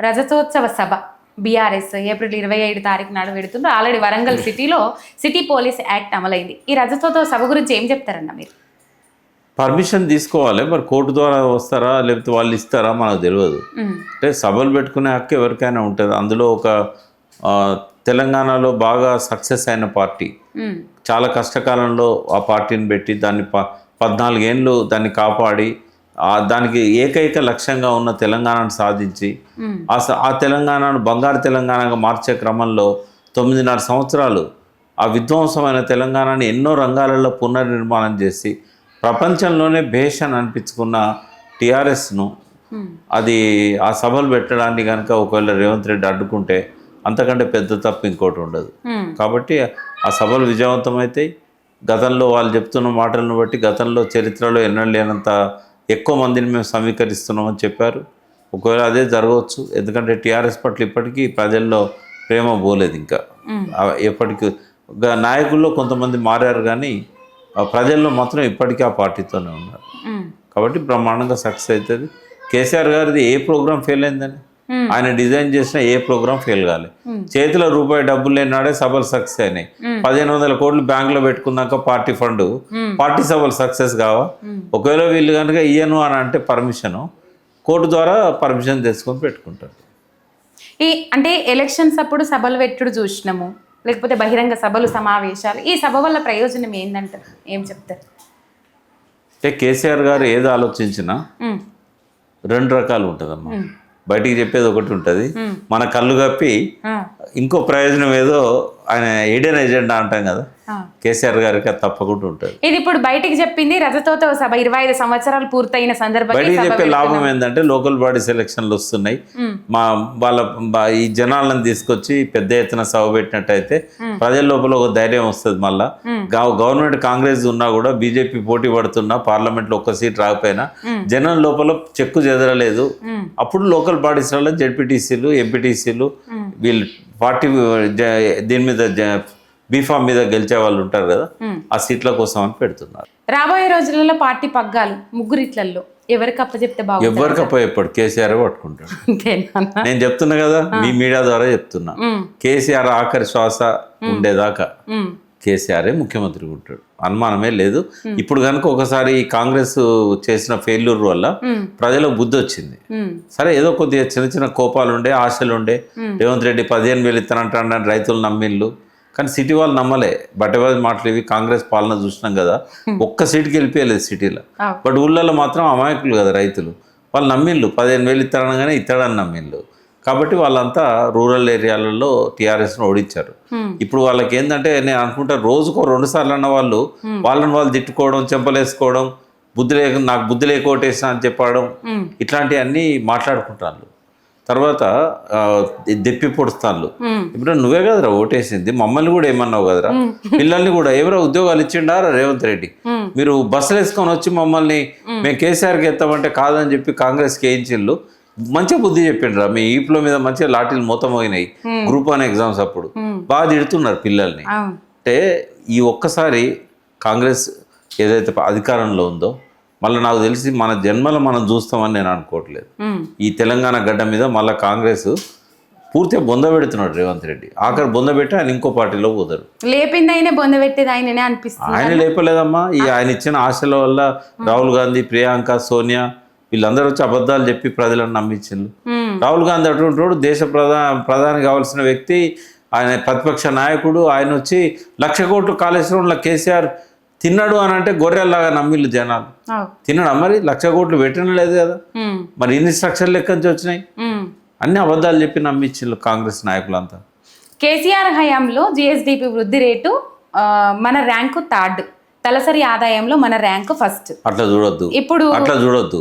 రజతోత్సవ సభ BRS April ఇరవై ఐదు తారీఖు నాడు పెడుతుండ్రు. ఆల్రెడీ వరంగల్ సిటీలో సిటీ పోలీస్ యాక్ట్ అమలైంది. ఈ రజతోత్సవ సభ గురించి ఏం చెప్తారన్న మీరు? పర్మిషన్ తీసుకోవాలి. మరి కోర్టు ద్వారా వస్తారా? లేకపోతే వాళ్ళు ఇస్తారా? మనకు తెలియదు. ఉమ్, అంటే సభలు పెట్టుకునే హక్కు ఎవరికైనా ఉంటుంది. అందులో ఒక తెలంగాణలో బాగా సక్సెస్ అయిన పార్టీ. ఉమ్, చాలా కష్టకాలంలో ఆ పార్టీని పెట్టి దాన్ని ప పద్నాలుగేళ్ళు దాన్ని కాపాడి దానికి ఏకైక లక్ష్యంగా ఉన్న తెలంగాణను సాధించి ఆ తెలంగాణను బంగారు తెలంగాణగా మార్చే క్రమంలో తొమ్మిదిన్నర సంవత్సరాలు ఆ విధ్వంసమైన తెలంగాణని ఎన్నో రంగాలలో పునర్నిర్మాణం చేసి ప్రపంచంలోనే భేష్ అని అనిపించుకున్న టీఆర్ఎస్ను అది ఆ సభలు పెట్టడానికి కనుక ఒకవేళ రేవంత్ రెడ్డి అడ్డుకుంటే అంతకంటే పెద్ద తప్పు ఇంకోటి ఉండదు. కాబట్టి ఆ సభలు విజయవంతమవుతాయి గతంలో వాళ్ళు చెప్తున్న మాటలను బట్టి గతంలో చరిత్రలో ఎన్నడూ లేనంత ఎక్కువ మందిని మేము సమీకరిస్తున్నామని చెప్పారు. ఒకవేళ అదే జరగవచ్చు ఎందుకంటే టీఆర్ఎస్ పట్ల ఇప్పటికీ ప్రజల్లో ప్రేమ పోలేదు ఇంకా. ఎప్పటికీ నాయకుల్లో కొంతమంది మారారు కానీ ప్రజల్లో మాత్రం ఇప్పటికీ ఆ పార్టీతోనే ఉన్నారు. కాబట్టి బ్రహ్మాండంగా సక్సెస్ అవుతుంది. కేసీఆర్ గారిది ఏ ప్రోగ్రామ్ ఫెయిల్ అయిందని. ఆయన డిజైన్ చేసిన ఏ ప్రోగ్రామ్ ఫెయిల్ కాలే. చేతిలో రూపాయి డబ్బులు లేనాడే సభలు సక్సెస్ అయినాయి. పదిహేను వందల కోట్లు బ్యాంకులో పెట్టుకున్నాక పార్టీ ఫండ్. పార్టీ సభలు సక్సెస్ కావా. ఒకవేళ వీళ్ళు కనుక ఇయ్యను అని అంటే పర్మిషను కోర్టు ద్వారా పర్మిషన్ తెచ్చుకొని పెట్టుకుంటారు. ఈ అంటే ఎలక్షన్స్ అప్పుడు సభలు పెట్టుడు చూసినాము. లేకపోతే బహిరంగ సభలు సమావేశాలు. ఈ సభ వల్ల ప్రయోజనం ఏందంటారు? ఏం చెప్తారు? అంటే కేసీఆర్ గారు ఏది ఆలోచించినా రెండు రకాలు ఉంటుందమ్మా. బయటికి చెప్పేది ఒకటి ఉంటుంది. మన కళ్ళు కప్పి ఇంకో ప్రయోజనం ఏదో ఆయన ఎయిడెన్ ఎజెండా అంటాం కదా. కేసీఆర్ గారికి తప్పకుండా ఉంటుంది ఇది ఇప్పుడు బయటికి చెప్పింది రజతోత్సవ సభ ఇరవై ఐదు సంవత్సరాలు పూర్తయిన సందర్భంగా ఈ బయటికి సభ చెప్పే. లాభం ఏంటంటే లోకల్ బాడీ సెలక్షన్లు వస్తున్నాయి మా వాళ్ళ ఈ జనాలను తీసుకొచ్చి పెద్ద ఎత్తున సభ పెట్టినట్టయితే ప్రజల లోపల ఒక ధైర్యం వస్తుంది మళ్ళా. గవ- గవర్నమెంట్ కాంగ్రెస్ ఉన్నా కూడా బీజేపీ పోటీ పడుతున్నా పార్లమెంట్లో ఒక్క సీట్ రాకపోయినా. జనం లోపల చెక్కు చెదరలేదు అప్పుడు లోకల్ బాడీస్లలో జెడ్పీటీసీలు ఎంపీటీసీలు. వీళ్ళు పార్టీ దీని మీద బీఫామ్ మీద గెలిచే వాళ్ళు ఉంటారు కదా. ఆ సీట్ల కోసం అని పెడుతున్నారు. రాబోయే రోజులలో పార్టీ పగ్గాలు ముగ్గురిట్లలో ఎవరికి అప్పచెప్తే బాగుంటుంది? ఎవరికి కేసీఆర్ పట్టుకుంటాడు. నేను చెప్తున్నా కదా మీ మీడియా ద్వారా చెప్తున్నా. కేసీఆర్ ఆఖరి శ్వాస ఉండేదాకా కేసీఆరే ముఖ్యమంత్రి ఉంటాడు. అనుమానమే లేదు. ఇప్పుడు కనుక ఒకసారి కాంగ్రెస్ చేసిన ఫెయిల్యూర్ వల్ల ప్రజలకు బుద్ధి వచ్చింది. సరే ఏదో కొద్దిగా చిన్న చిన్న కోపాలు ఉండే ఆశలు ఉండే రేవంత్ రెడ్డి పదిహేను వేలు ఇస్తానంటాడని రైతులు నమ్మిళ్ళు. కానీ సిటీ వాళ్ళు నమ్మలే. బట్టబాజీ మాటలు ఇవి కాంగ్రెస్ పాలన చూసినాం కదా. ఒక్క సీటుకి వెళ్ళిపోయలేదు సిటీలో. బట్ ఊళ్ళల్లో మాత్రం అమాయకులు కదా రైతులు. వాళ్ళు నమ్మిళ్ళు. పదిహేను వేలు ఇస్తారనగానే ఇస్తాడని నమ్మిళ్ళు. కాబట్టి వాళ్ళంతా రూరల్ ఏరియాలలో టీఆర్ఎస్ను ఓడించారు. ఇప్పుడు వాళ్ళకి ఏంటంటే నేను అనుకుంటా రోజుకో రెండు సార్లు అన్న వాళ్ళు వాళ్ళని వాళ్ళు తిట్టుకోవడం చెంపలేసుకోవడం బుద్ధి లేక నాకు బుద్ధి లేక ఓటేసిన అని చెప్పడం ఇట్లాంటివన్నీ మాట్లాడుకుంటాను తర్వాత దెప్పి పొడుస్తాను ఇప్పుడు నువ్వే కదరా ఓటేసింది మమ్మల్ని కూడా ఏమన్నావు కదరా? పిల్లల్ని కూడా ఎవరో ఉద్యోగాలు ఇచ్చిండారా రేవంత్ రెడ్డి? మీరు బస్సులు వేసుకొని వచ్చి మమ్మల్ని మేము కేసీఆర్కి ఎత్తామంటే కాదని చెప్పి కాంగ్రెస్కి వేయించిళ్ళు. మంచిగా బుద్ధి చెప్పిండ్రా? మీ ఈపుల మీద మంచిగా లాఠీలు మూత మోగినాయి గ్రూప్ వన్ ఎగ్జామ్స్ అప్పుడు. బాగా తిడుతున్నారు పిల్లల్ని. అంటే ఈ ఒక్కసారి కాంగ్రెస్ ఏదైతే అధికారంలో ఉందో మళ్ళీ నాకు తెలిసి మన జన్మలో మనం చూస్తామని నేను అనుకోవట్లేదు. ఈ తెలంగాణ గడ్డ మీద మళ్ళీ కాంగ్రెస్ పూర్తిగా బొంద పెడుతున్నాడు రేవంత్ రెడ్డి. ఆఖరి బొంద పెట్టి ఆయన ఇంకో పార్టీలో పోతారు. లేపింది ఆయనే బొంద పెట్టేది ఆయననే అనిపిస్తుంది. ఆయన లేపలేదమ్మా. ఈ ఆయన ఇచ్చిన ఆశల వల్ల రాహుల్ గాంధీ ప్రియాంక సోనియా వీళ్ళందరూ వచ్చి అబద్ధాలు చెప్పి ప్రజలను నమ్మించిండ్రు. రాహుల్ గాంధీ అటువంటి వాడు దేశ ప్రధా ప్రధాని కావాల్సిన వ్యక్తి ఆయన ప్రతిపక్ష నాయకుడు ఆయన వచ్చి లక్ష కోట్లు కాళేశ్వరంలో కేసీఆర్ తిన్నాడు అని అంటే గొర్రెల్లాగా నమ్మిళ్ళు జనాలు. తిన్నాడా మరి? లక్ష కోట్లు పెట్టిన లేదు కదా. మరి ఇన్ని స్ట్రక్చర్లు లెక్క నుంచి వచ్చినాయి. అన్ని అబద్ధాలు చెప్పి నమ్మించిండ్రు కాంగ్రెస్ నాయకులంతా. కేసీఆర్ హయాంలో జిఎస్డిపి వృద్ధి రేటు మన ర్యాంకు థర్డ్. తలసరి ఆదాయంలో మన ర్యాంకు ఫస్ట్. అట్లా చూడొద్దు. ఇప్పుడు అట్లా చూడొద్దు.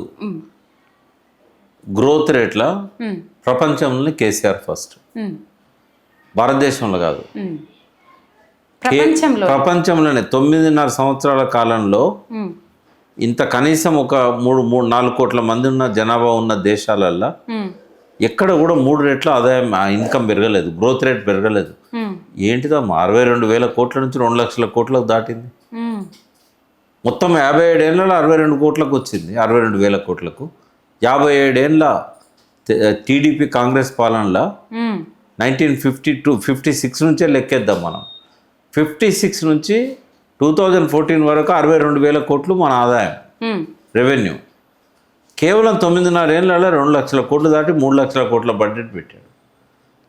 గ్రోత్ రేట్ల ఉమ్, ప్రపంచంలోనే కేసీఆర్ ఫస్ట్. భారతదేశంలో కాదు. ప్రపంచంలో ప్రపంచంలోనే. తొమ్మిదిన్నర సంవత్సరాల కాలంలో ఇంత కనీసం ఒక మూడు మూడు నాలుగు కోట్ల మంది ఉన్న జనాభా ఉన్న దేశాలల్లో ఎక్కడ కూడా మూడు రెట్ల ఆదాయం ఇన్కమ్ పెరగలేదు. గ్రోత్ రేట్ పెరగలేదు. ఏంటిదమ్మా అరవై రెండు వేల కోట్ల నుంచి రెండు లక్షల కోట్లకు దాటింది. మొత్తం యాభై ఏడేళ్ళలో అరవై రెండు కోట్లకు వచ్చింది. అరవై రెండు వేల కోట్లకు. యాభై ఏడేళ్ళ టీడీపీ కాంగ్రెస్ పాలనలో nineteen fifty two fifty six నుంచే లెక్కేద్దాం మనం. ఫిఫ్టీ సిక్స్ నుంచి టూ థౌజండ్ ఫోర్టీన్ వరకు అరవై రెండు వేల కోట్లు మన ఆదాయం. రెవెన్యూ కేవలం తొమ్మిదిన్నర ఏళ్ళలో రెండు లక్షల కోట్లు దాటి మూడు లక్షల కోట్ల బడ్జెట్ పెట్టాడు.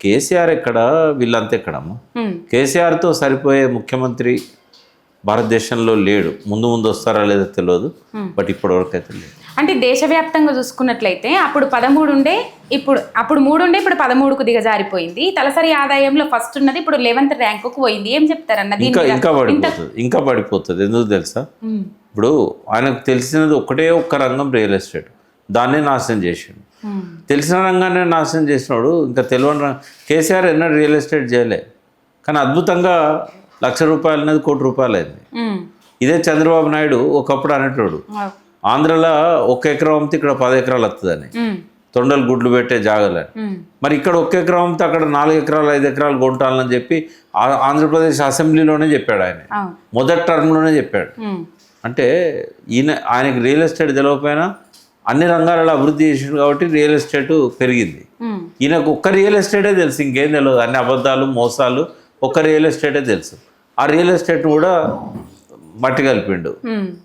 కేసీఆర్ ఎక్కడ? వీళ్ళంతా ఎక్కడమ్మా. కేసీఆర్తో సరిపోయే ముఖ్యమంత్రి భారతదేశంలో లేడు. ముందు ముందు వస్తారా లేదో తెలియదు బట్ ఇప్పటివరకు అయితే లేదు. అంటే దేశవ్యాప్తంగా చూసుకున్నట్లయితే అప్పుడు పదమూడు ఉండే ఇప్పుడు అప్పుడు మూడు ఉండే ఇప్పుడు పదమూడుకు దిగజారిపోయింది. తలసరి ఆదాయంలో ఫస్ట్ ఉన్నది ఇప్పుడు లెవెంత్ ర్యాంకుకు పోయింది. ఏం చెప్తారన్న ఇంకా పడిపోతుంది ఇంకా పడిపోతుంది. ఎందుకు తెలుసా? ఇప్పుడు ఆయనకు తెలిసినది ఒకటే ఒక్క రంగం రియల్ ఎస్టేట్ దాన్నే నాశనం చేసిండు. తెలిసిన రంగాన్ని నాశనం చేసినాడు ఇంకా తెలియని రంగం కేసీఆర్ ఎన్నడూ రియల్ ఎస్టేట్ చేయలే. కానీ అద్భుతంగా లక్ష రూపాయలు అనేది కోటి రూపాయలు అయింది ఇదే చంద్రబాబు నాయుడు ఒకప్పుడు అనేటోడు ఆంధ్రలో ఒక ఎకరం అమ్మితే ఇక్కడ పది ఎకరాలు వస్తుందని తొండలు గుడ్లు పెట్టే జాగలని. మరి ఇక్కడ ఒక్క ఎకరం అమ్మితే అక్కడ నాలుగు ఎకరాలు ఐదు ఎకరాలు కొంటాలని చెప్పి ఆంధ్రప్రదేశ్ అసెంబ్లీలోనే చెప్పాడు ఆయన. మొదటి టర్మ్లోనే చెప్పాడు. అంటే ఈయన ఆయనకి రియల్ ఎస్టేట్ తెలియకపోయినా అన్ని రంగాలలో అభివృద్ధి చేసిండు కాబట్టి రియల్ ఎస్టేట్ పెరిగింది. ఈయనకు ఒక్క రియల్ ఎస్టేటే తెలుసు ఇంకేం తెలియదు అన్ని అబద్ధాలు మోసాలు ఒక్క రియల్ ఎస్టేటే తెలుసు. ఆ రియల్ ఎస్టేట్ కూడా మట్టి కలిపిండు.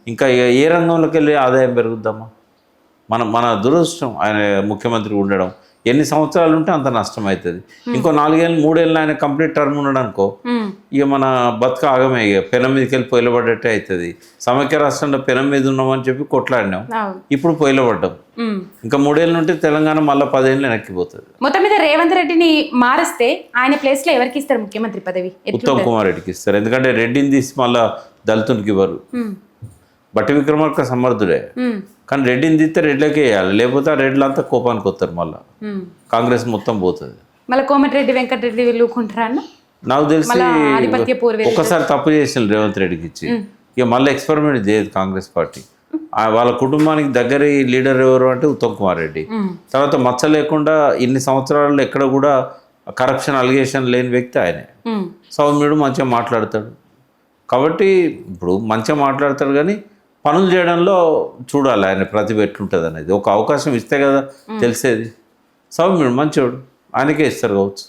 ఇంకా ఏ- రంగంలోకి వెళ్ళి ఆదాయం పెరుగుద్దమ్మా మన మన దురదృష్టం ఆయన ముఖ్యమంత్రి ఉండడం. ఎన్ని సంవత్సరాలు ఉంటే అంత నష్టం అవుతుంది ఇంకో నాలుగేళ్ళు మూడేళ్ళు ఆయన కంప్లీట్ టర్మ్ ఉన్నాడు అనుకో ఇక మన బతుక ఆగమే ఇక. పెనం మీదకి వెళ్ళి పొయ్యిలబడ్డట్టే అవుతుంది. సమైక్య రాష్ట్రంలో పెనం మీద ఉన్నామని చెప్పి కొట్లాడినాం. ఇప్పుడు పొయ్యిలబడ్డాం. ఇంకా మూడేళ్ళు ఉంటే తెలంగాణ మళ్ళీ పదేళ్ళు వెనక్కిపోతుంది. మొత్తం మీద రేవంత్ రెడ్డిని మారిస్తే ఆయన ప్లేస్లో ఎవరికి ఇస్తారు ముఖ్యమంత్రి పదవి? ఉత్తమ్ కుమార్ రెడ్డికి ఇస్తారు. ఎందుకంటే రెడ్డిని తీసి మళ్ళీ దళితునికి ఇవ్వరు. బట్టి విక్రమార్క సమర్థుడే. కానీ రెడ్డిని తీస్తే రెడ్లకే వేయాలి. లేకపోతే ఆ రెడ్లంతా కోపానికి వస్తారు మళ్ళీ. కాంగ్రెస్ మొత్తం పోతుంది. మళ్ళీ కోమటిరెడ్డి వెంకటరెడ్డి వీళ్ళు ఊరుకుంటారా అన్న? నాకు తెలిసి ఒక్కసారి తప్పు చేసిన రేవంత్ రెడ్డికి ఇచ్చి. ఇక మళ్ళీ ఎక్స్పెరిమెంట్ చేయదు కాంగ్రెస్ పార్టీ. వాళ్ళ కుటుంబానికి దగ్గర లీడర్ ఎవరు అంటే ఉత్తమ్ కుమార్ రెడ్డి. తర్వాత మచ్చ లేకుండా ఇన్ని సంవత్సరాల్లో ఎక్కడ కూడా కరప్షన్ అలిగేషన్ లేని వ్యక్తి ఆయనే. సౌమ్యుడు మంచిగా మాట్లాడతాడు. కాబట్టి ఇప్పుడు మంచిగా మాట్లాడతాడు కానీ పనులు చేయడంలో చూడాలి ఆయన ప్రతిభ ఎట్లుంటుంది అనేది. ఒక అవకాశం ఇస్తే కదా తెలిసేది. సౌమ్యుడు మంచోడు. ఆయనకే ఇస్తారు కావచ్చు.